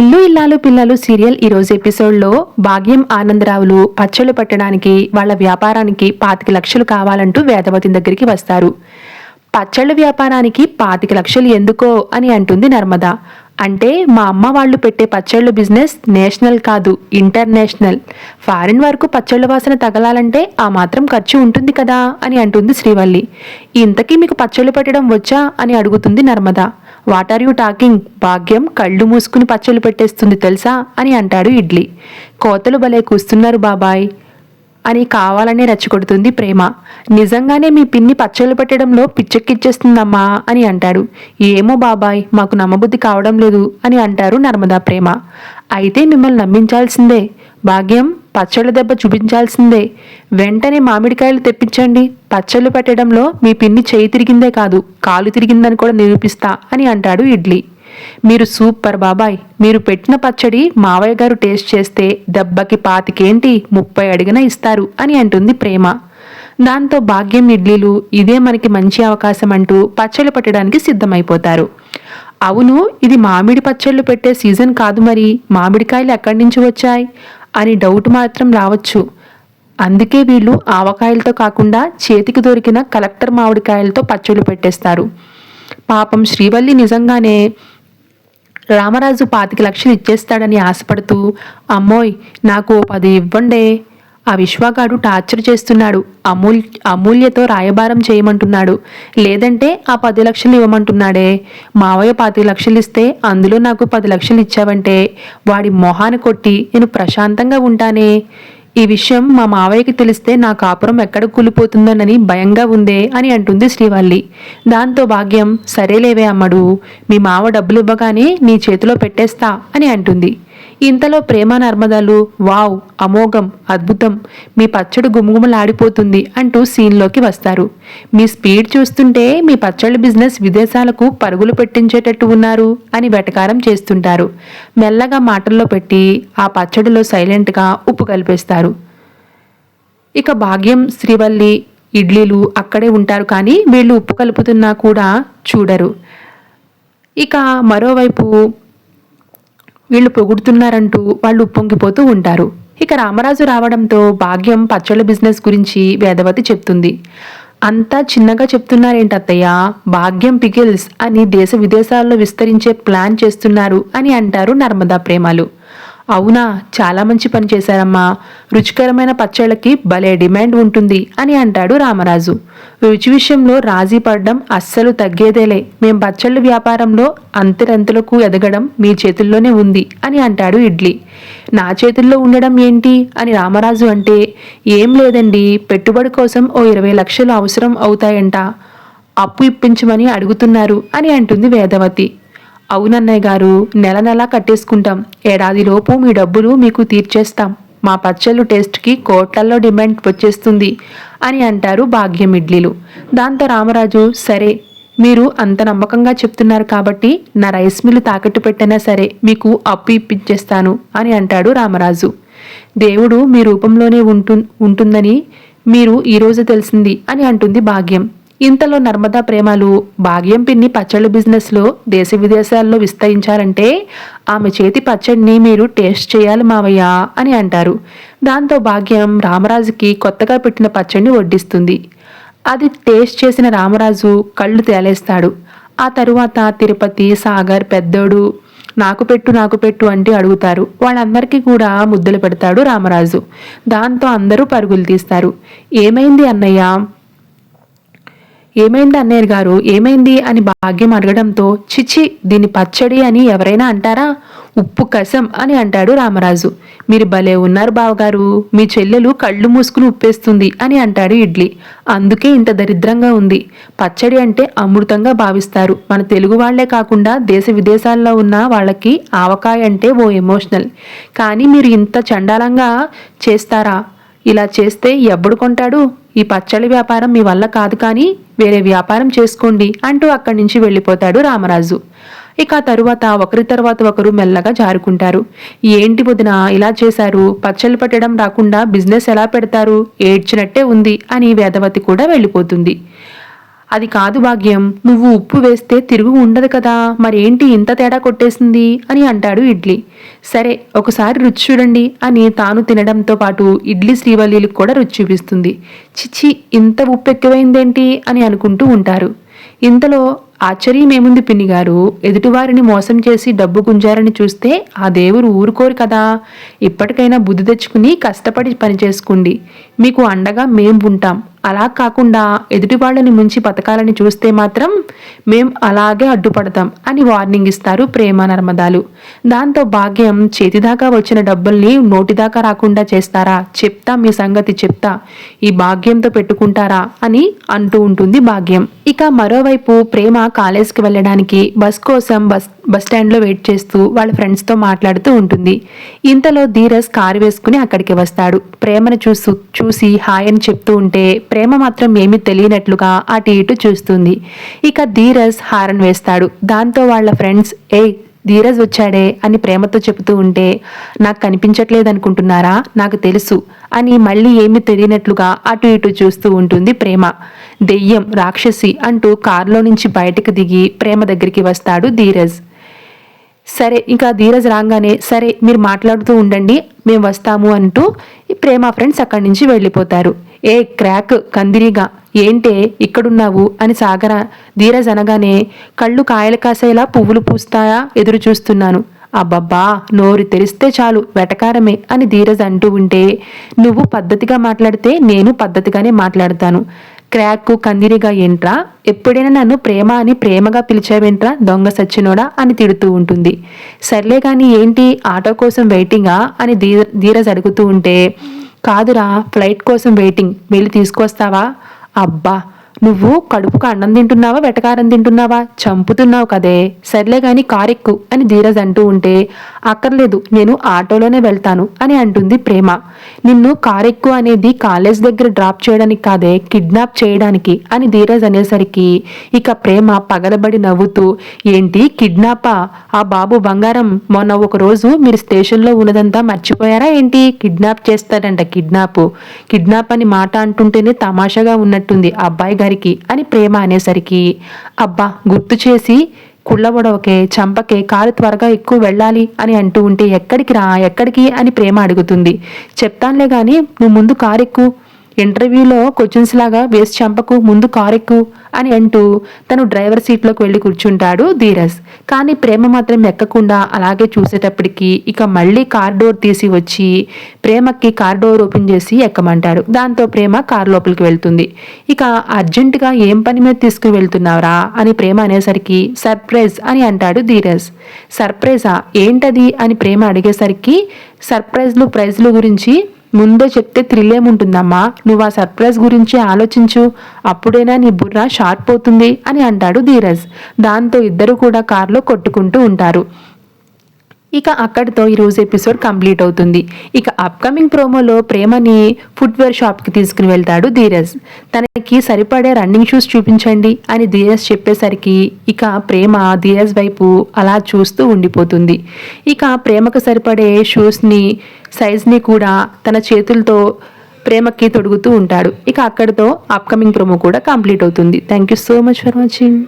ఇల్లు ఇల్లాలు పిల్లలు సీరియల్ ఈరోజు ఎపిసోడ్లో భాగ్యం ఆనందరావులు పచ్చళ్ళు పెట్టడానికి వాళ్ళ వ్యాపారానికి పాతిక లక్షలు కావాలంటూ వేదవతి దగ్గరికి వస్తారు. పచ్చళ్ళ వ్యాపారానికి పాతిక లక్షలు ఎందుకో అని అంటుంది నర్మద. అంటే మా అమ్మ వాళ్ళు పెట్టే పచ్చళ్ళు బిజినెస్ నేషనల్ కాదు ఇంటర్నేషనల్. ఫారిన్ వరకు పచ్చళ్ళ వాసన తగలాలంటే ఆ మాత్రం ఖర్చు ఉంటుంది కదా అని అంటుంది శ్రీవల్లి. ఇంతకీ మీకు పచ్చళ్ళు పెట్టడం వచ్చా అని అడుగుతుంది Narmada. What are you talking Bhagyam కళ్ళు మూసుకుని పచ్చళ్ళు పెట్టేస్తుంది తెలుసా అని అంటాడు ఇడ్లీ. కోతలు భలే కూస్తున్నారు బాబాయ్. అని కావాలనే రెచ్చగొడుతుంది ప్రేమ. నిజంగానే మీ పిన్ని పచ్చళ్ళు పెట్టడంలో పిచ్చెక్కిచ్చేస్తుందమ్మా అని అంటాడు. ఏమో బాబాయ్ మాకు నమ్మబుద్ధి కావడం లేదు అని అంటారు నర్మదా ప్రేమ. అయితే మిమ్మల్ని నమ్మించాల్సిందే. భాగ్యం పచ్చళ్ళ దెబ్బ చూపించాల్సిందే. వెంటనే మామిడికాయలు తెప్పించండి. పచ్చళ్ళు పెట్టడంలో మీ పిన్ని చేయి తిరిగిందే కాదు కాలు తిరిగిందని కూడా నిరూపిస్తా అని అంటాడు ఇడ్లీ. మీరు సూపర్ బాబాయ్. మీరు పెట్టిన పచ్చడి మావయ్య గారు టేస్ట్ చేస్తే దెబ్బకి పాతికేంటి ముప్పై అడిగిన ఇస్తారు అని అంటుంది ప్రేమ. దాంతో భాగ్యం ఇడ్లీలు ఇదే మనకి మంచి అవకాశం అంటూ పచ్చళ్ళు పెట్టడానికి సిద్ధమైపోతారు. అవును ఇది మామిడి పచ్చళ్ళు పెట్టే సీజన్ కాదు మరి. మామిడికాయలు ఎక్కడి నుంచి వచ్చాయి? అని డౌట్ మాత్రం రావచ్చు. అందుకే వీళ్ళు ఆవకాయలతో కాకుండా చేతికి దొరికిన కలెక్టర్ మామిడికాయలతో పచ్చళ్ళు పెట్టేస్తారు. పాపం శ్రీవల్లి నిజంగానే రామరాజు పాతిక లక్షలు ఇచ్చేస్తాడని ఆశపడుతూ అమ్మోయ్ నాకు ఓ పది ఇవ్వండే. ఆ విశ్వగాడు టార్చర్ చేస్తున్నాడు. అమూల్ అమూల్యతో రాయబారం చేయమంటున్నాడు. లేదంటే ఆ పది లక్షలు ఇవ్వమంటున్నాడే. మావయ్య పాతిక లక్షలు ఇస్తే అందులో నాకు పది లక్షలు ఇచ్చావంటే వాడి మొహాన్ని కొట్టి నేను ప్రశాంతంగా ఉంటానే. ఈ విషయం మా మావయ్యకి తెలిస్తే నా కాపురం ఎక్కడ కూలిపోతుందోనని భయంగా ఉందే అని అంటుంది శ్రీవల్లి. దాంతో భాగ్యం సరేలేవే అమ్మడు మీ మావ డబ్బులు ఇవ్వగానే నీ చేతిలో పెట్టేస్తా అని అంటుంది. ఇంతలో ప్రేమ నర్మదాలు వావ్ అమోఘం అద్భుతం మీ పచ్చడి గుమగుమలాడిపోతుంది అంటూ సీన్లోకి వస్తారు. మీ స్పీడ్ చూస్తుంటే మీ పచ్చళ్ళ బిజినెస్ విదేశాలకు పరుగులు పెట్టించేటట్టు ఉన్నారు అని వెటకారం చేస్తుంటారు. మెల్లగా మాటల్లో పెట్టి ఆ పచ్చడిలో సైలెంట్గా ఉప్పు కలిపేస్తారు. ఇక భాగ్యం శ్రీవల్లి ఇడ్లీలు అక్కడే ఉంటారు కానీ వీళ్ళు ఉప్పు కలుపుతున్నా కూడా చూడరు. ఇక మరోవైపు వీళ్ళు పొగుడుతున్నారంటూ వాళ్ళు ఉప్పొంగిపోతూ ఉంటారు. ఇక రామరాజు రావడంతో భాగ్యం పచ్చళ్ళ బిజినెస్ గురించి వేదవతి చెప్తుంది. అంతా చిన్నగా చెప్తున్నారేంటి అత్తయ్య? భాగ్యం పికిల్స్ అని దేశ విదేశాల్లో విస్తరించే ప్లాన్ చేస్తున్నారు అని అంటారు నర్మదా ప్రేమలు. అవునా చాలా మంచి పని చేశారమ్మా. రుచికరమైన పచ్చళ్ళకి భలే డిమాండ్ ఉంటుంది అని అంటాడు రామరాజు. రుచి విషయంలో రాజీ పడడం అస్సలు తగ్గేదేలే. మేం పచ్చళ్ళ వ్యాపారంలో అంతరంతులకు ఎదగడం మీ చేతుల్లోనే ఉంది అని అంటాడు ఇడ్లీ. నా చేతుల్లో ఉండడం ఏంటి? అని రామరాజు అంటే ఏం లేదండి పెట్టుబడి కోసం ఓ ఇరవై లక్షలు అవసరం అవుతాయంట. అప్పు ఇప్పించమని అడుగుతున్నారు అని అంటుంది వేదవతి. అవునన్నయ్య గారు నెల నెలా కట్టేసుకుంటాం. ఏడాదిలోపు మీ డబ్బులు మీకు తీర్చేస్తాం. మా పచ్చళ్ళు టేస్ట్కి కోట్లల్లో డిమాండ్ వచ్చేస్తుంది అని అంటారు భాగ్యం ఇడ్లీలు. దాంతో రామరాజు సరే మీరు అంత నమ్మకంగా చెప్తున్నారు కాబట్టి నా రైస్ మిల్లు తాకట్టు పెట్టినా సరే మీకు అప్పు ఇప్పించేస్తాను అని అంటాడు రామరాజు. దేవుడు మీ రూపంలోనే ఉంటు ఉంటుందని మీరు ఈరోజు తెలిసింది అని అంటుంది భాగ్యం. ఇంతలో నర్మదా ప్రేమలు భాగ్యం పిన్ని పచ్చళ్ళ బిజినెస్లో దేశ విదేశాల్లో విస్తరించాలంటే ఆమె చేతి పచ్చడిని మీరు టేస్ట్ చేయాలి మావయ్య అని అంటారు. దాంతో భాగ్యం రామరాజుకి కొత్తగా పెట్టిన పచ్చడిని వడ్డిస్తుంది. అది టేస్ట్ చేసిన రామరాజు కళ్ళు తేలేస్తాడు. ఆ తరువాత తిరుపతి సాగర్ పెద్దోడు నాకు పెట్టు నాకు పెట్టు అంటే అడుగుతారు. వాళ్ళందరికీ కూడా ముద్దలు పెడతాడు రామరాజు. దాంతో అందరూ పరుగులు తీస్తారు. ఏమైంది అన్నయ్య? ఏమైంది అన్నయ్య గారు? ఏమైంది అని భాగ్యం అడగడంతో చిచ్చి దీని పచ్చడి అని ఎవరైనా అంటారా? ఉప్పు కసం అని అంటాడు రామరాజు. మీరు భలే ఉన్నారు బావగారు. మీ చెల్లెలు కళ్ళు మూసుకుని ఉప్పేస్తుంది అని అంటాడు ఇడ్లీ. అందుకే ఇంత దరిద్రంగా ఉంది. పచ్చడి అంటే అమృతంగా భావిస్తారు. మన తెలుగు వాళ్ళే కాకుండా దేశ విదేశాల్లో ఉన్న వాళ్ళకి ఆవకాయ అంటే ఓ ఎమోషనల్. కానీ మీరు ఇంత చండాలంగా చేస్తారా? ఇలా చేస్తే ఎవడు కొంటాడు? ఈ పచ్చళ్ళ వ్యాపారం మీ వల్ల కాదు కానీ వేరే వ్యాపారం చేసుకోండి అంటూ అక్కడి నుంచి వెళ్ళిపోతాడు రామరాజు. ఇక తరువాత ఒకరి తర్వాత ఒకరు మెల్లగా జారుకుంటారు. ఏంటి వదిన ఇలా చేశారు? పచ్చళ్ళు పెట్టడం రాకుండా బిజినెస్ ఎలా పెడతారు? ఏడ్చినట్టే ఉంది అని వేదవతి కూడా వెళ్ళిపోతుంది. అది కాదు భాగ్యం. నువ్వు ఉప్పు వేస్తే తిరుగు ఉండదు కదా. మరేంటి ఇంత తేడా కొట్టేసింది? అని అంటాడు ఇడ్లీ. సరే ఒకసారి రుచి చూడండి అని తాను తినడంతో పాటు ఇడ్లీ శ్రీవల్లిలకు కూడా రుచి చూపిస్తుంది. చిచ్చి ఇంత ఉప్పు ఎక్కువైందేంటి? అని అనుకుంటూ ఉంటారు. ఇంతలో ఆశ్చర్యమేముంది పిన్ని గారు ఎదుటివారిని మోసం చేసి డబ్బు గుంజారని చూస్తే ఆ దేవుడు ఊరుకోరు కదా. ఇప్పటికైనా బుద్ధి తెచ్చుకుని కష్టపడి పని చేసుకోండి. మీకు అండగా మేం ఉంటాం. అలా కాకుండా ఎదుటివాళ్ళని ముంచి బతకాలని చూస్తే మాత్రం మేం అలాగే అడ్డుపడతాం అని వార్నింగ్ ఇస్తారు ప్రేమ నర్మదాలు. దాంతో భాగ్యం చేతిదాకా వచ్చిన డబ్బుల్ని నోటిదాకా రాకుండా చేస్తారా? చెప్తా మీ సంగతి చెప్తా. ఈ భాగ్యంతో పెట్టుకుంటారా? అని అంటూ ఉంటుంది భాగ్యం. ఇక మరోవైపు ప్రేమ కాలేజ్కి వెళ్ళడానికి బస్ కోసం బస్ బస్ స్టాండ్లో వెయిట్ చేస్తూ వాళ్ళ ఫ్రెండ్స్తో మాట్లాడుతూ ఉంటుంది. ఇంతలో ధీరజ్ కారు వేసుకుని అక్కడికి వస్తాడు. ప్రేమను చూసు చూసి హాయ్ అని చెప్తూ ఉంటే ప్రేమ మాత్రం ఏమీ తెలియనట్లుగా అటు ఇటు చూస్తుంది. ఇక ధీరజ్ హారన్ వేస్తాడు. దాంతో వాళ్ళ ఫ్రెండ్స్ ఏ ధీరజ్ వచ్చాడే అని ప్రేమతో చెబుతూ ఉంటే నాకు కనిపించట్లేదు అనుకుంటున్నారా నాకు తెలుసు అని మళ్ళీ ఏమీ తెలియనట్లుగా అటు ఇటు చూస్తూ ఉంటుంది ప్రేమ. దెయ్యం రాక్షసి అంటూ కారులో నుంచి బయటకు దిగి ప్రేమ దగ్గరికి వస్తాడు ధీరజ్. సరే ఇంకా ధీరజ్ రాగానే సరే మీరు మాట్లాడుతూ ఉండండి మేము వస్తాము అంటూ ప్రేమ ఫ్రెండ్స్ అక్కడి నుంచి వెళ్ళిపోతారు. ఏ క్రాక్ కందిరిగా ఏంటే ఇక్కడున్నావు? అని సాగర ధీరజ్ అనగానే కళ్ళు కాయలు కాసేలా పువ్వులు పూస్తాయా ఎదురు చూస్తున్నాను. అబ్బబ్బా నోరు తెరిస్తే చాలు వెటకారమే అని ధీరజ్ అంటూ ఉంటే నువ్వు పద్ధతిగా మాట్లాడితే నేను పద్ధతిగానే మాట్లాడతాను. క్రాక్ కందిరిగా ఏంట్రా? ఎప్పుడైనా నన్ను ప్రేమ అని ప్రేమగా పిలిచావేంట్రా? దొంగ సచ్చినోడా? అని తిడుతూ ఉంటుంది. సర్లే కానీ ఏంటి? ఆటో కోసం వెయిటింగా? అని ధీర ధీరజ్ అడుగుతూ ఉంటే కాదురా ఫ్లైట్ కోసం వెయిటింగ్. వెళ్ళి తీసుకొస్తావా? అబ్బా నువ్వు కడుపుకు అన్నం తింటున్నావా వెటకారం తింటున్నావా? చంపుతున్నావు కదే. సర్లే గాని కారెక్కు అని ధీరజ్ అంటూ ఉంటే అక్కర్లేదు నేను ఆటోలోనే వెళ్తాను అని అంటుంది ప్రేమ. నిన్ను కారెక్కు అనేది కాలేజ్ దగ్గర డ్రాప్ చేయడానికి కాదే కిడ్నాప్ చేయడానికి అని ధీరజ్ అనేసరికి ఇక ప్రేమ పగలబడి నవ్వుతూ ఏంటి కిడ్నాపా? ఆ బాబు బంగారం మొన్న ఒక రోజు మీరు స్టేషన్లో ఉన్నదంతా మర్చిపోయారా ఏంటి? కిడ్నాప్ చేస్తారంట కిడ్నాప్. కిడ్నాప్ అని మాట అంటుంటేనే తమాషాగా ఉన్నట్టుంది. అబ్బాయి గారికి అని ప్రేమ అనేసరికి అబ్బా గుర్తు చేసి కుళ్ళబొడవకే చంపకే కారు త్వరగా ఎక్కువ వెళ్ళాలి అని అంటూ ఉంటే ఎక్కడికి రా ఎక్కడికి? అని ప్రేమ అడుగుతుంది. చెప్తానులే కానీ నువ్వు ముందు కారు ఎక్కువ ఇంటర్వ్యూలో క్వశ్చన్స్ లాగా వేసి చంపకు ముందు కారెక్కు అని అంటూ తను డ్రైవర్ సీట్లోకి వెళ్ళి కూర్చుంటాడు ధీరజ్. కానీ ప్రేమ మాత్రం ఎక్కకుండా అలాగే చూసేటప్పటికి ఇక మళ్ళీ కార్ డోర్ తీసి వచ్చి ప్రేమకి కార్ డోర్ ఓపెన్ చేసి ఎక్కమంటాడు. దాంతో ప్రేమ కార్ లోపలికి వెళ్తుంది. ఇక అర్జెంటుగా ఏం పని మీద తీసుకుని వెళ్తున్నావురా అని ప్రేమ అనేసరికి సర్ప్రైజ్ అని అంటాడు ధీరజ్. సర్ప్రైజా? ఏంటది? అని ప్రేమ అడిగేసరికి సర్ప్రైజ్లు ప్రైజ్లు గురించి ముందే చెప్తే త్రిలేముంటుందమ్మా నువ్వు ఆ సర్ప్రైజ్ గురించి ఆలోచించు. అప్పుడైనా నీ బుర్ర షార్ప్ అవుతుంది అని అంటాడు ధీరజ్. దాంతో ఇద్దరు కూడా కారులో కొట్టుకుంటూ ఉంటారు. ఇక అక్కడితో ఈరోజు ఎపిసోడ్ కంప్లీట్ అవుతుంది. ఇక అప్కమింగ్ ప్రోమోలో ప్రేమని ఫుట్వేర్ షాప్కి తీసుకుని వెళ్తాడు ధీరజ్. తనకి సరిపడే రన్నింగ్ షూస్ చూపించండి అని ధీరజ్ చెప్పేసరికి ఇక ప్రేమ ధీరజ్ వైపు అలా చూస్తూ ఉండిపోతుంది. ఇక ప్రేమకు సరిపడే షూస్ని సైజ్ని కూడా తన చేతులతో ప్రేమకి తొడుగుతూ ఉంటాడు. ఇక అక్కడితో అప్కమింగ్ ప్రోమో కూడా కంప్లీట్ అవుతుంది. Thank you so much for watching